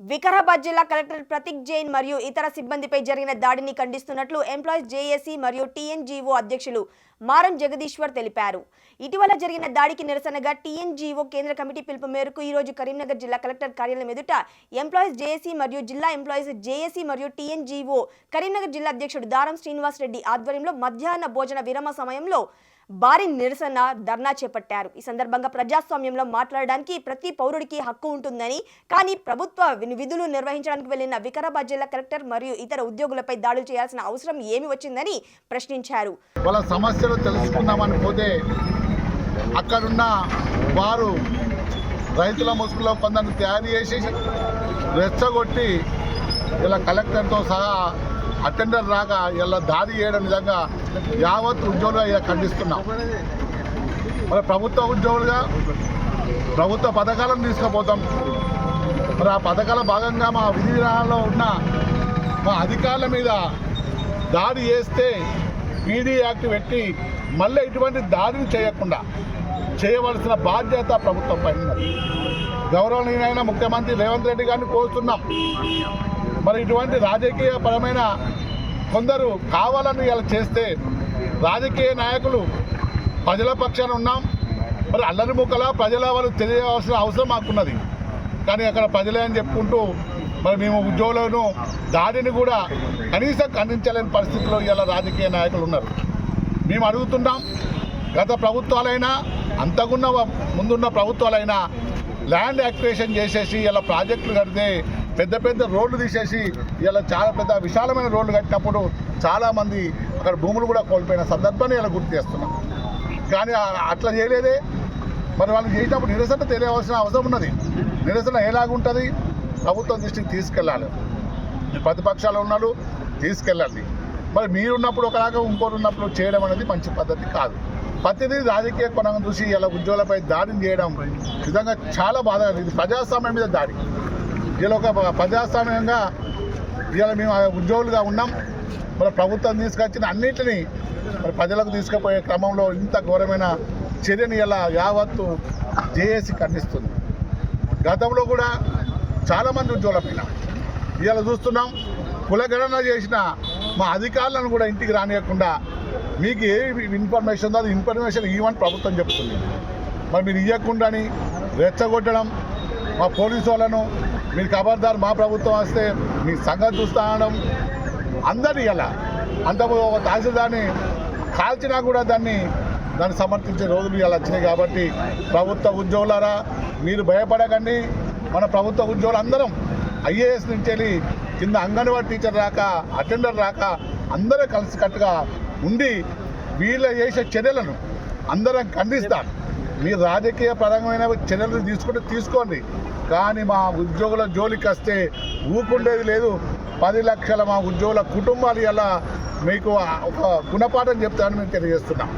వికారాబాద్ జిల్లా కలెక్టర్ ప్రతీక్ జైన్ మరియు ఇతర సిబ్బందిపై జరిగిన దాడిని ఖండిస్తున్నట్లు ఎంప్లాయీస్ జేఏసీ మరియు టీఎన్జీఓ అధ్యక్షులు మారం జగదీశ్వర్ తెలిపారు. ఇటీవల జరిగిన దాడికి నిరసనగా టీఎన్జీఓ కేంద్ర కమిటీ పిలుపు మేరకు ఈ రోజు కరీంనగర్ జిల్లా కలెక్టర్ కార్యాలయం ఎదుట ఎంప్లాయీస్ జేఏసీ మరియు జిల్లా ఎంప్లాయీస్ జేఏసీ మరియు టీఎన్జీఓ కరీంనగర్ జిల్లా అధ్యక్షుడు దారం శ్రీనివాస్ రెడ్డి ఆధ్వర్యంలో మధ్యాహ్న భోజన విరమ సమయంలో భారీ నిరసన ధర్నా చేపట్టారు. ఈ సందర్భంగా ప్రజాస్వామ్యంలో మాట్లాడడానికి ప్రతి పౌరుడికి హక్కు ఉంటుందని కానీ ప్రభుత్వ విధులు నిర్వహించడానికి వెళ్ళిన వికారాబాద్ జిల్లా కలెక్టర్ మరియు ఇతర ఉద్యోగులపై దాడులు చేయాల్సిన అవసరం ఏమి వచ్చిందని ప్రశ్నించారు. వాళ్ళ సమస్యలు తెలుసుకుందామని పోతే అక్కడున్న వారు రైతుల ముసుగులో కొందరు తయారు చేసి రెచ్చగొట్టి ఇలా కలెక్టర్తో సహా అటెండర్ రాక ఇలా దాడి చేయడం విధంగా యావత్ ఉద్యోగులుగా ఇలా ఖండిస్తున్నాం. మరి ప్రభుత్వ ఉద్యోగులుగా ప్రభుత్వ పథకాలను తీసుకుపోతాం. మరి ఆ పథకాల భాగంగా మా విధి విధానంలో ఉన్న మా అధికారుల మీద దాడి చేస్తే పీడీ యాక్ట్ పెట్టి మళ్ళీ ఇటువంటి దాడిని చేయకుండా చేయవలసిన బాధ్యత ప్రభుత్వం పైన ఉన్నది. గౌరవనీయమైన ముఖ్యమంత్రి రేవంత్ రెడ్డి గారిని కోరుతున్నాం. మరి ఇటువంటి రాజకీయ పరమైన కొందరు కావాలని ఇలా చేస్తే రాజకీయ నాయకులు ప్రజల పక్షాన ఉన్నాం. మరి అల్లరి ముక్కల ప్రజల వాళ్ళు తెలియవలసిన అవసరం మాకున్నది. కానీ అక్కడ ప్రజలే అని చెప్పుకుంటూ మరి మేము ఉద్యోగులను దాడిని కూడా కనీసం ఖండించలేని పరిస్థితిలో ఇలా రాజకీయ నాయకులు ఉన్నారు. మేము అడుగుతున్నాం గత ప్రభుత్వాలైనా అంతకున్న ముందున్న ప్రభుత్వాలైనా ల్యాండ్ యాక్టివేషన్ చేసేసి ఇలా ప్రాజెక్టులు కడితే పెద్ద పెద్ద రోడ్లు తీసేసి ఇలా చాలా పెద్ద విశాలమైన రోడ్లు కట్టినప్పుడు చాలామంది అక్కడ భూములు కూడా కోల్పోయిన సందర్భాన్ని ఇలా గుర్తు చేస్తున్నాం. కానీ అట్లా చేయలేదే. మరి వాళ్ళు చేసినప్పుడు నిరసన తెలియవలసిన అవసరం ఉన్నది. నిరసన ఎలాగుంటుంది? ప్రభుత్వం దృష్టికి తీసుకెళ్ళాలి. ప్రతిపక్షాలు ఉన్నాడు తీసుకెళ్ళండి. మరి మీరున్నప్పుడు ఒకలాగా ఇంకోటి ఉన్నప్పుడు చేయడం అనేది మంచి పద్ధతి కాదు. ప్రతిదీ రాజకీయ కొనంగా చూసి ఇలా ఉద్యోగులపై దాడిని చేయడం విధంగా చాలా బాధగా ఇది ప్రజాస్వామ్యం మీద దాడి. ఇలా ఒక ప్రజాస్వామ్యంగా ఇలా మేము ఆ ఉద్యోగులుగా ఉన్నాం. మన ప్రభుత్వం తీసుకొచ్చిన అన్నింటినీ మరి ప్రజలకు తీసుకుపోయే క్రమంలో ఇంత ఘోరమైన చర్యని ఇలా యావత్తు జేఏసీ ఖండిస్తుంది. గతంలో కూడా చాలామంది ఉద్యోగులపైన ఇవాళ చూస్తున్నాం కులగణన చేసిన మా అధికారులను కూడా ఇంటికి రానియకుండా మీకు ఏ ఇన్ఫర్మేషన్ ఉందో అది ఇన్ఫర్మేషన్ ఇవ్వని ప్రభుత్వం చెప్తుంది. మరి మీరు ఇవ్వకుండాని రెచ్చగొట్టడం మా పోలీసు వాళ్ళను మీరు ఖబర్దారు మా ప్రభుత్వం వస్తే మీ సంగతి చూస్తా అనడం అందరు ఇలా. అంతకు ఒక తహసీల్దార్ని కాల్చినా కూడా దాన్ని దాన్ని సమర్థించే రోజులు ఇలా వచ్చినాయి కాబట్టి ప్రభుత్వ ఉద్యోగులారా మీరు భయపడకండి. మన ప్రభుత్వ ఉద్యోగులు అందరం ఐఏఎస్ నుంచి వెళ్ళి కింద అంగన్వాడీ టీచర్ రాక అటెండర్ రాక అందరూ కలిసికట్టుగా ఉండి వీళ్ళ చేసే చర్యలను అందరం ఖండిస్తాను మీరు రాజకీయ పరమైన చర్యలు తీసుకుంటే తీసుకోండి. కానీ మా ఉద్యోగుల జోలికి వస్తే ఊపుండేది లేదు. పది లక్షల మా ఉద్యోగుల కుటుంబాలు ఎలా మీకు ఒక గుణపాఠం చెప్తానని మేము తెలియజేస్తున్నాం.